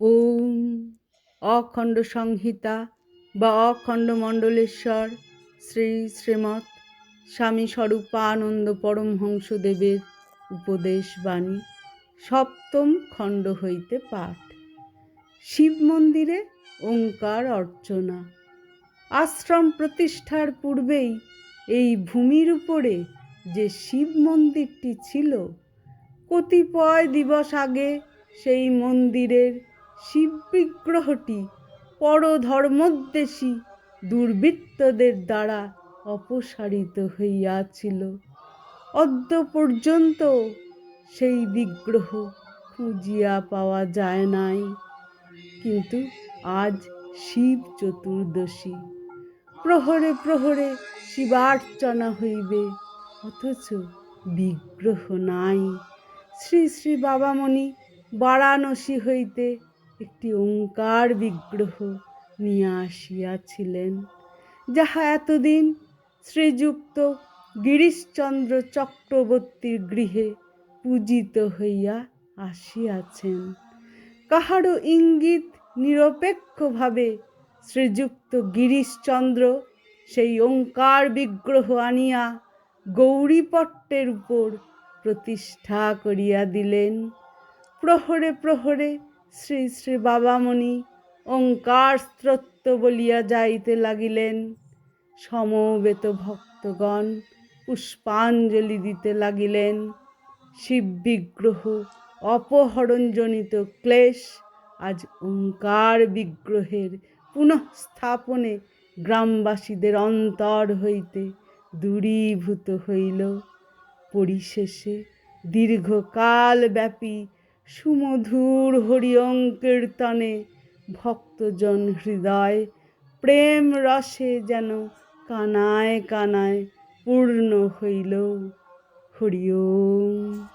ওম অখণ্ড সংহিতা বা অখণ্ড মণ্ডলেশ্বর শ্রী শ্রীমৎ স্বামী স্বরূপানন্দ পরমহংসদেবের উপদেশ বাণী সপ্তম খণ্ড হইতে পাঠ। শিব মন্দিরে ওঙ্কার অর্চনা। আশ্রম প্রতিষ্ঠার পূর্বেই এই ভূমির উপরে যে শিব মন্দিরটি ছিল, কতিপয় দিবস আগে সেই মন্দিরের শিব বিগ্রহটি পরধর্মোদ্দেশী দুর্বৃত্তদের দ্বারা অপসারিত হইয়াছিল। অদ্য পর্যন্ত সেই বিগ্রহ খুঁজিয়া পাওয়া যায় নাই। কিন্তু আজ শিব চতুর্দশী। প্রহরে প্রহরে শিবার্চনা হইবে, অথচ বিগ্রহ নাই। শ্রী শ্রী বাবামণি বারাণসী হইতে একটি ওঙ্কার বিগ্রহ নিয়ে আসিয়াছিলেন, যাহা এতদিন শ্রীযুক্ত গিরিশচন্দ্র চক্রবর্তীর গৃহে পূজিত হইয়া আসিয়াছেন। কাহারও ইঙ্গিত নিরপেক্ষভাবে শ্রীযুক্ত গিরিশচন্দ্র সেই ওঙ্কার বিগ্রহ আনিয়া গৌরীপট্টের উপর প্রতিষ্ঠা করিয়া দিলেন। প্রহরে প্রহরে শ্রী শ্রী বাবামণি ওঙ্কার স্তোত্র বলিয়া যাইতে লাগিলেন। সমবেত ভক্তগণ পুষ্পাঞ্জলি দিতে লাগিলেন। শিব বিগ্রহ অপহরণজনিত ক্লেশ আজ ওঙ্কার বিগ্রহের পুনঃস্থাপনে গ্রামবাসীদের অন্তর হইতে দূরীভূত হইল। পরিশেষে দীর্ঘকাল ব্যাপী সুমধুর হরিয়ং কীর্তনে ভক্তজন হৃদয় প্রেম রসে যেন কানায় কানায় পূর্ণ হইল। হরিওম